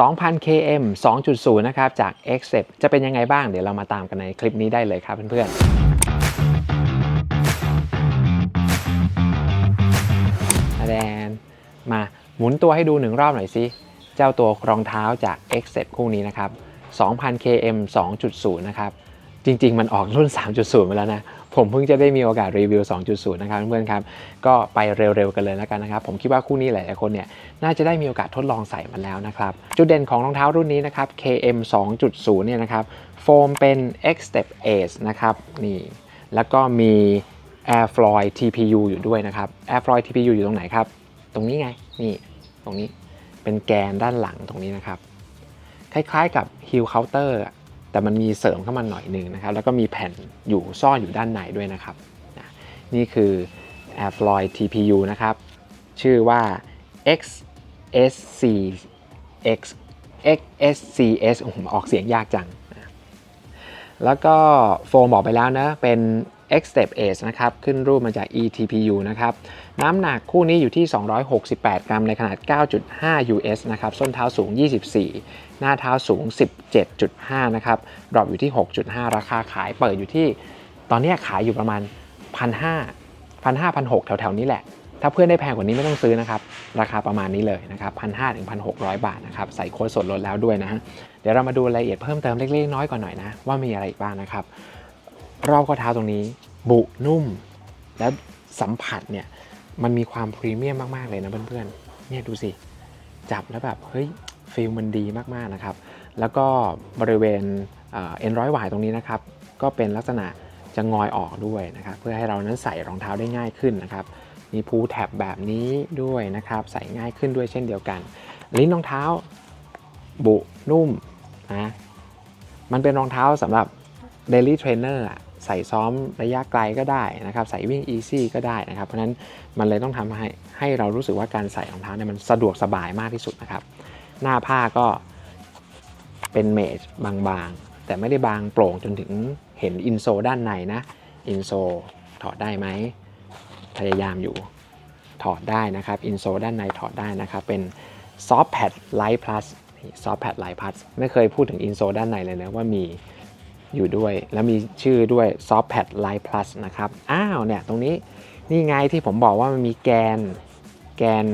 2,000 km 2.0 นะครับ จาก x c e p จะเป็นยังไงบ้าง เดี๋ยวเรามาตามกันในคลิปนี้ได้เลยครับเพื่อนๆอาแดนมาหมุนตัวให้ดูหนึ่งรอบหน่อยสิเจ้าตัวรองเท้าจาก x c e p คู่นี้นะครับ2,000 km 2.0 นะครับ จริง ๆ มันออกรุ่น 3.0ไปแล้วนะ ผมเพิ่งจะได้มีโอกาสรีวิว 2.0 นะครับเพื่อนๆครับ ก็ไปเร็วๆกันเลยแล้วกันนะครับ ผมคิดว่าคู่นี้หลายๆคนเนี่ยน่าจะได้มีโอกาสทดลองใส่มันแล้วนะครับ จุดเด่นของรองเท้ารุ่นนี้นะครับ KM 2.0 เนี่ยนะครับ โฟมเป็น X Step Ace นะครับนี่แล้วก็มี Airfloy TPU อยู่ด้วยนะครับ Airfloy TPU อยู่ตรงไหนครับ ตรงนี้ไงนี่ตรงนี้เป็นแกนด้านหลังตรงนี้นะครับ คล้ายๆกับ Heel Counter แต่มันมีเสริมเข้ามาหน่อยหนึ่งนะครับ แล้วก็มีแผ่นอยู่ซ่อนอยู่ด้านในด้วยนะครับ นี่คือ Airfloy TPU นะครับ ชื่อว่า XSC X XSCS อออกเสียงยากจัง แล้วก็โฟมบอกไปแล้วนะ เป็น X Step Ace นะครับ ขึ้นรูปมาจาก eTPU นะครับ น้ำหนักคู่นี้อยู่ที่ 268 กรัม ในขนาด 9.5 US นะครับ ส้นเท้าสูง 24 หน้าเท้าสูง 17.5 นะครับ ดรอปอยู่ที่ 6.5 ราคาขายเปิดอยู่ที่ ตอนนี้ขายอยู่ประมาณ 1,500 1,500 1,600 แถวๆนี้แหละ ถ้าเพื่อนได้แพงกว่านี้ไม่ต้องซื้อนะครับ ราคาประมาณนี้เลยนะครับ1,500ถึง1,600 บาทนะครับ ใส่โค้ดส่วนลดแล้วด้วยนะฮะเดี๋ยวเรามาดูรายละเอียดเพิ่มเติมเล็กๆน้อยๆก่อนหน่อยนะ ว่ามีอะไรอีกบ้างนะครับ รอบข้อเท้าตรงนี้ บุนุ่ม และสัมผัสเนี่ยมันมีความพรีเมียมมาก ๆ เลยนะเพื่อนๆ เนี่ยดูสิ จับแล้วแบบ เฮ้ยฟีลมันดีมาก ๆ นะครับ แล้วก็บริเวณเอ็นร้อยหวายตรงนี้นะครับ ก็เป็นลักษณะจะงอยออกด้วยนะครับ เพื่อให้เรานั้นใส่รองเท้าได้ง่ายขึ้นนะครับ มีพูแท็บแบบนี้ด้วยนะครับ ใส่ง่ายขึ้นด้วยเช่นเดียวกัน ลิ้นรองเท้า บุนุ่มนะมันเป็นรองเท้าสำหรับ Daily Trainer อะ ใส่ซ้อมระยะไกลก็ได้นะครับ ใส่วิ่ง Easy ก็ได้นะครับ เพราะฉะนั้นมันเลยต้องทำให้ให้เรารู้สึกว่าการใส่รองเท้าเนี่ยมันสะดวกสบายมากที่สุดนะครับ หน้าผ้าก็เป็นเมจบางๆ แต่ไม่ได้บางโปร่งจนถึงเห็นอินโซด้านในนะ อินโซถอดได้ไหมพยายามอยู่ถอดได้นะครับ อินโซด้านในถอดได้นะครับ เป็นซอฟต์แพดไลท์พลัสซอฟต์แพดไลท์พลัสไม่เคยพูดถึงอินโซด้านในเลยนะว่ามี อยู่ด้วย แล้วมีชื่อด้วย Soft Pad Light Plus นะครับ อ้าวเนี่ยตรงนี้นี่ไงที่ผมบอกว่ามันมีแกนแกน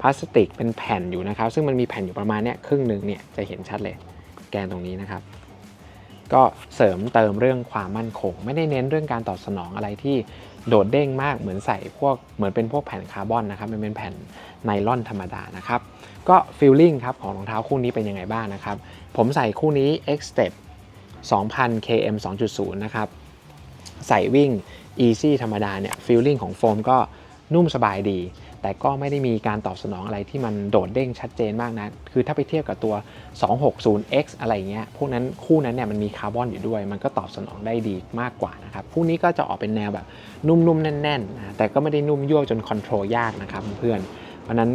พลาสติกเป็นแผ่นอยู่นะครับ ซึ่งมันมีแผ่นอยู่ประมาณเนี้ยครึ่งหนึ่งเนี่ยจะเห็นชัดเลย แกนตรงนี้นะครับ ก็เสริมเติมเรื่องความมั่นคง ไม่ได้เน้นเรื่องการตอบสนองอะไรที่โดดเด้งมากเหมือนใส่พวกเหมือนเป็นพวกแผ่นคาร์บอนนะครับมันเป็นแผ่นไนลอนธรรมดานะครับ ก็ฟีลลิ่งครับของรองเท้าคู่นี้เป็นยังไงบ้างนะครับ ผมใส่คู่นี้ X Step 2,000 km 2.0 นะครับ ใส่วิ่ง easy ธรรมดาเนี่ยฟีลลิ่งของโฟมก็นุ่มสบายดี แต่ก็ไม่ได้มีการตอบสนองอะไรที่มันโดดเด้งชัดเจนมากนะ คือถ้าไปเทียบกับตัว 260X อะไรเงี้ย พวกนั้นคู่นั้นเนี่ยมันมีคาร์บอนอยู่ด้วย มันก็ตอบสนองได้ดีมากกว่านะครับคู่นี้ก็จะออกเป็นแนวแบบนุ่มๆ แน่นๆ แต่ก็ไม่ได้นุ่มยั่วจนคอนโทรลยากนะครับเพื่อน เพราะนั้น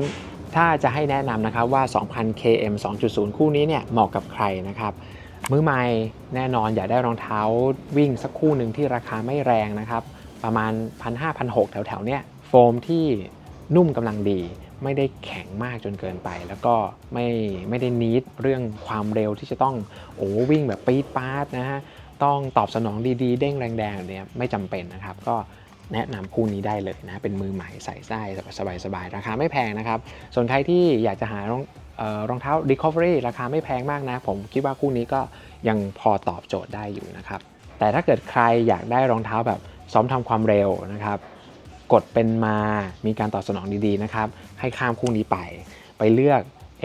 ถ้าจะให้แนะนำนะครับว่า 2,000 km 2.0 คู่นี้เนี่ยเหมาะกับใครนะครับ มือใหม่แน่นอนอยากได้รองเท้าวิ่งสักคู่หนึ่งที่ราคาไม่แรงนะครับ ประมาณ 1 5 0 0 1 6แถวๆเนี้ยโฟมที่นุ่มกำลังดี ไม่ได้แข็งมากจนเกินไป แล้วก็ไม่ไม่ได้นิดเรื่องความเร็วที่จะต้องโอ้วิ่งแบบปี๊ดป๊าดนะฮะต้องตอบสนองดีๆ เด้งแรงๆเนี้ยไม่จำเป็นนะครับ ก็ แนะนำคู่นี้ได้เลยนะ เป็นมือใหม่ใส่ได้สบายๆ ราคาไม่แพงนะครับ ส่วนใครที่อยากจะหารองรองเท้า Recovery ราคาไม่แพงมากนะ ผมคิดว่าคู่นี้ก็ยังพอตอบโจทย์ได้อยู่นะครับ แต่ถ้าเกิดใครอยากได้รองเท้าแบบซ้อมทำความเร็วนะครับ กดเป็นมา มีการตอบสนองดีๆนะครับ ให้ข้ามคู่นี้ไป ไปเลือก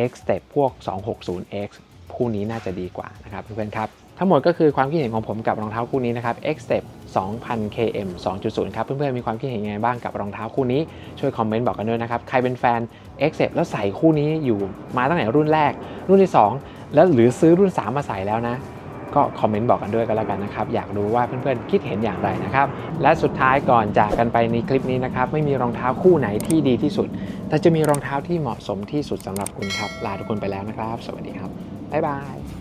X Step พวก 260X คู่นี้น่าจะดีกว่านะครับเพื่อนๆครับ ทั้งหมดก็คือความคิดเห็นของผมกับรองเท้าคู่นี้นะครับ X Step 2,000 km 2.0 ครับ เพื่อนๆ มีความคิดเห็นยังไงบ้างกับรองเท้าคู่นี้ ช่วยคอมเมนต์บอกกันด้วยนะครับ ใครเป็นแฟน X Step แล้วใส่คู่นี้อยู่มาตั้งแต่รุ่นแรก รุ่นที่ 2 แล้วหรือซื้อรุ่น 3 มาใส่แล้วนะ ก็คอมเมนต์บอกกันด้วยกันแล้วกันนะครับ อยากรู้ว่าเพื่อนๆ คิดเห็นอย่างไรนะครับ และสุดท้ายก่อนจากกันไปในคลิปนี้นะครับ ไม่มีรองเท้าคู่ไหนที่ดีที่สุด แต่จะมีรองเท้าที่เหมาะสมที่สุดสำหรับคุณครับ ลาทุกคนไปแล้วนะครับ สวัสดีครับ บ๊ายบาย